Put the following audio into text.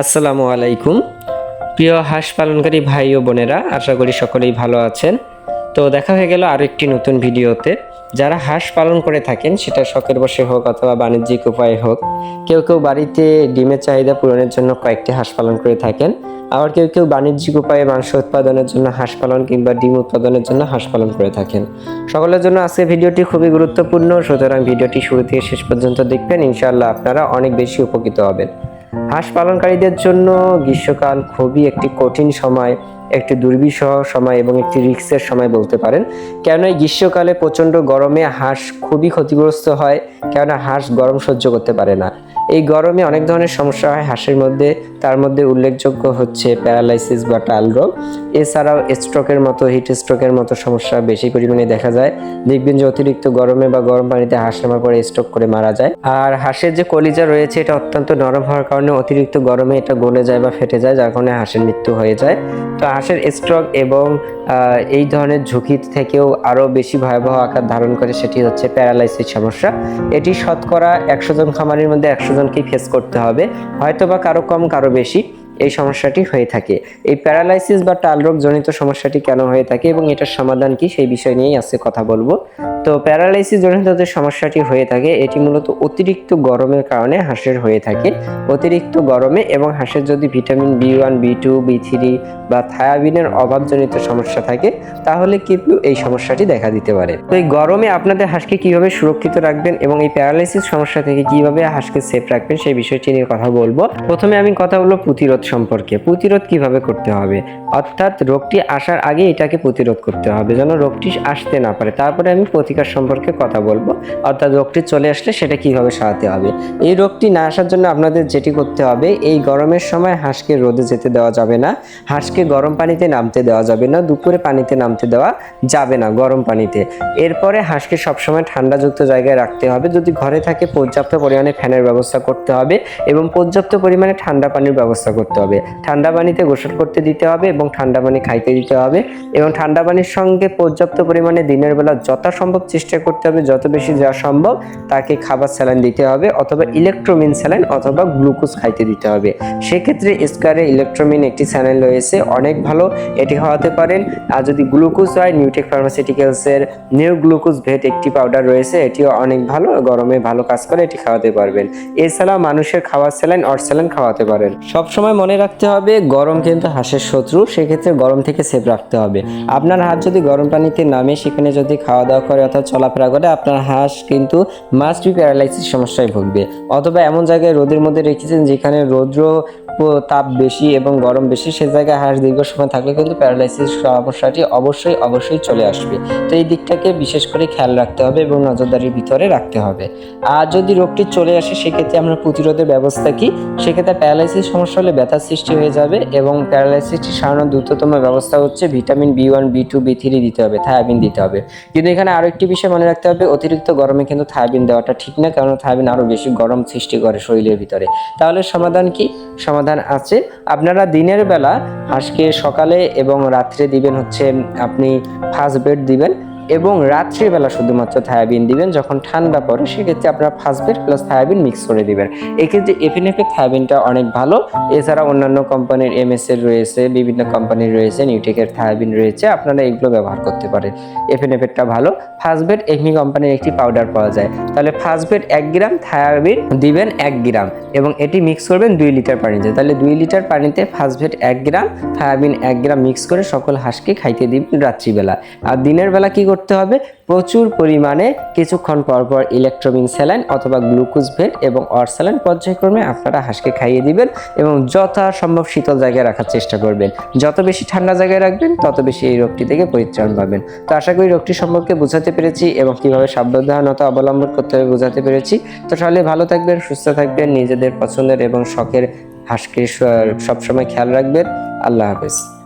আসসালামু আলাইকুম। প্রিয় হাঁস পালনকারী ভাই ও বোনেরা, আশা করি সকলেই ভালো আছেন। তো দেখা হয়ে গেল আরও একটি নতুন ভিডিওতে। যারা হাঁস পালন করে থাকেন, সেটা শখের বসে হোক অথবা বাণিজ্যিক উপায়ে হোক, কেউ কেউ বাড়িতে ডিমের চাহিদা পূরণের জন্য কয়েকটি হাঁস পালন করে থাকেন। আবার কেউ কেউ বাণিজ্যিক উপায়ে মাংস উৎপাদনের জন্য হাঁস পালন কিংবা ডিম উৎপাদনের জন্য হাঁস পালন করে থাকেন। সকলের জন্য আজকে ভিডিওটি খুবই গুরুত্বপূর্ণ। সুতরাং ভিডিওটি শুরু থেকে শেষ পর্যন্ত দেখবেন। ইনশাআল্লাহ আপনারা অনেক বেশি উপকৃত হবেন। হাঁস পালনকারীদের জন্য গ্রীষ্মকাল খুবই একটি কঠিন সময়, একটি দুর্বিষহ সময় এবং একটি রিক্সের সময় বলতে পারেন। কেন এই গ্রীষ্মকালে প্রচণ্ড গরমে হাঁস খুবই ক্ষতিগ্রস্ত হয়, কেননা হাঁস গরম সহ্য করতে পারে না। এই গরমে অনেক ধরনের সমস্যা হয়। হাঁসের মধ্যে, তার মধ্যে উল্লেখযোগ্য হচ্ছে প্যারালাইসিস বা টাল রোগ। এছাড়াও স্ট্রোকের মতো, হিট স্ট্রোকের মতো সমস্যা বেশি পরিমাণে দেখা যায়। দেখবেন যে অতিরিক্ত গরমে বা গরম পানিতে হাঁস নামার পরে স্ট্রোক করে মারা যায়। আর হাঁসের যে কলিজা রয়েছে, এটা অত্যন্ত নরম হওয়ার কারণে অতিরিক্ত গরমে এটা গলে যায় বা ফেটে যায়, যার কারণে হাঁসের মৃত্যু হয়ে যায়। তো হাঁসের স্ট্রোক এবং এই ধরনের ঝুঁকি থেকেও আরও বেশি ভয়াবহ আকার ধারণ করে, সেটি হচ্ছে প্যারালাইসিস সমস্যা। এটি শতকরা একশো জন খামারের মধ্যে একশো জনকেই ফেস করতে হবে। হয়তোবা কারও কম কারও বেশি। এই সমস্যাটি হয়ে থাকে। এই প্যারালাইসিস বা টাল রোগ জনিত সমস্যাটি কেন হয়ে থাকে এবং এটার সমাধান কি সেই বিষয় নিয়েই আজকে কথা বলব। তো প্যারালাইসিস জনিত যে সমস্যাটি হয়ে থাকে, এটি মূলত অতিরিক্ত গরমের কারণে হাঁসের হয়ে থাকে। অতিরিক্ত গরমে এবং হাঁসের যদি vitamin B one, B two, B three বা থায়াবিনের অভাবজনিত সমস্যা থাকে, তাহলে কিন্তু এই সমস্যাটি দেখা দিতে পারে। তো এই গরমে আপনাদের হাঁসকে কীভাবে সুরক্ষিত রাখবেন এবং এই প্যারালাইসিস সমস্যা থেকে কীভাবে হাঁসকে সেফ রাখবেন সেই বিষয়টি নিয়ে কথা বলব। প্রথমে আমি কথা বলব প্রতিরোধ সম্পর্কে প্রতিরোধ কীভাবে করতে হবে? অর্থাৎ রোগটি আসার আগে এটাকে প্রতিরোধ করতে হবে, যেন রোগটি আসতে না পারে। তারপরে আমি প্রতিকার সম্পর্কে কথা বলব। অর্থাৎ রোগটি চলে আসলে সেটা কীভাবে সারাতে হবে? এই রোগটি না আসার জন্য আপনাদের যেটি করতে হবে, এই গরমের সময় হাঁসকে রোদে যেতে দেওয়া যাবে না। হাঁসকে গরম পানিতে নামতে দেওয়া যাবে না, দুপুরে পানিতে নামতে দেওয়া যাবে না গরম পানিতে। এরপরে হাঁসকে সবসময় ঠান্ডাযুক্ত জায়গায় রাখতে হবে। যদি ঘরে থাকে, পর্যাপ্ত পরিমাণে ফ্যানের ব্যবস্থা করতে হবে এবং পর্যাপ্ত পরিমাণে ঠান্ডা পানির ব্যবস্থা করতে হবে। ঠান্ডা পানিতে গোসল করতে দিতে হবে এবং ঠান্ডা পানি খাইতে দিতে হবে এবং ঠান্ডা পানির সঙ্গে পর্যাপ্ত পরিমাণে দিনের বেলা যথাসম্ভব চেষ্টা করতে হবে। যত বেশি যা সম্ভব তাকে খাবার স্যালাইন দিতে হবে অথবা ইলেকট্রোমিন স্যালাইন অথবা গ্লুকোজ খাইতে দিতে হবে। সেক্ষেত্রে স্কোয়ারে ইলেকট্রোমিন একটি স্যালাইন রয়েছে, অনেক ভালো। এটি খাওয়াতে পারেন, আর যদি গ্লুকোজ হয় নিউটেক ফার্মাসিউটিক্যালসের নিউ গ্লুকোজ ভেট একটি পাউডার রয়েছে, এটিও অনেক ভালো, গরমে ভালো কাজ করে, এটি খাওয়াতে পারবেন। এছাড়াও মানুষের খাওয়ার স্যালাইন, অর স্যালাইন খাওয়াতে পারেন। সবসময় মনে রাখতে হবে, গরম কিন্তু হাঁসের শত্রু, সেক্ষেত্রে গরম থেকে সেফ রাখতে হবে। আপনার হাঁস যদি গরম পানিতে নামে, সেখানে যদি খাওয়া দাওয়া করে অর্থাৎ চলাফেরা করে, আপনার হাঁস কিন্তু মাস্ট বি প্যারালাইসিস সমস্যায় ভুগবে। অথবা এমন জায়গায় রোদের মধ্যে রেখেছেন যেখানে রৌদ্র তাপ বেশি এবং গরম বেশি, সে জায়গায় হাঁস দীর্ঘ সময় থাকলে কিন্তু প্যারালাইসিস সমস্যাটি অবশ্যই অবশ্যই চলে আসবে। তো এই দিকটাকে বিশেষ করে খেয়াল রাখতে হবে এবং নজরদারির ভিতরে রাখতে হবে। আর যদি রোগটি চলে আসে, সেক্ষেত্রে আমরা প্রতিরোধের ব্যবস্থা কী? সেক্ষেত্রে প্যারালাইসিস সমস্যা হলে ব্যথার সৃষ্টি হয়ে যাবে এবং প্যারালাইসিসটি সারানোর দ্রুততম ব্যবস্থা হচ্ছে vitamin B one, B two, B three দিতে হবে, থায়াবিন দিতে হবে। কিন্তু এখানে আরও একটি বিষয় মনে রাখতে হবে, অতিরিক্ত গরমে কিন্তু থায়াবিন দেওয়াটা ঠিক না, কারণ থায়াবিন আরও বেশি গরম সৃষ্টি করে শরীরের ভিতরে। তাহলে সমাধান কি? সমাধান আছে। আপনারা দিনের বেলা হাঁসকে সকালে এবং রাত্রে দিবেন হচ্ছে আপনি ফার্স্ট বেড দিবেন। এবং রাত্রিবেলা শুধুমাত্র থায়াবিন দিবেন, যখন ঠান্ডা পড়ে, সেক্ষেত্রে আপনারা ফার্স্ট প্লাস থায়াবিন মিক্স করে দিবেন। এক্ষেত্রে এফএনএফের থায়াবিনটা অনেক ভালো। এছাড়া অন্যান্য কোম্পানির এমএস এর রয়েছে, বিভিন্ন কোম্পানির রয়েছে নিউটেকের থায়াবিন রয়েছে, আপনারা এগুলো ব্যবহার করতে পারেন। এফএনএফেরটা ভালো। ফার্স্ট বেড এমনি কোম্পানির একটি পাউডার পাওয়া যায়। তাহলে ফার্স্ট এক গ্রাম, থায়াবিন দিবেন এক গ্রাম এবং এটি মিক্স করবেন দুই লিটার পানিতে। তাহলে দুই লিটার পানিতে ফার্স্ট এক গ্রাম, থায়াবিন এক গ্রাম মিক্স করে সকল হাঁসকে খাইতে দিবেন রাত্রিবেলা। আর দিনের বেলা কি করতে হবে। প্রচুর পরিমাণে কিছুক্ষণ পর পর ইলেকট্রোমিন স্যালাইন অথবা গ্লুকোজ ভেট এবং অর স্যালাইন পর্যায়ক্রমে আপনারা হাঁসকে খাইয়ে দিবেন এবং যথাসম্ভব শীতল জায়গায় রাখার চেষ্টা করবেন। যত বেশি ঠান্ডা জায়গায় রাখবেন, তত বেশি এই রোগটি থেকে পরিত্রাণ পাবেন। তো আশা করি রোগটি সম্পর্কে বোঝাতে পেরেছি এবং কীভাবে সাবধানতা অবলম্বন করতে হবে বোঝাতে পেরেছি। তো তাহলে ভালো থাকবেন, সুস্থ থাকবেন, নিজেদের পছন্দের এবং শখের হাঁসকে সবসময় খেয়াল রাখবেন। আল্লাহ হাফেজ।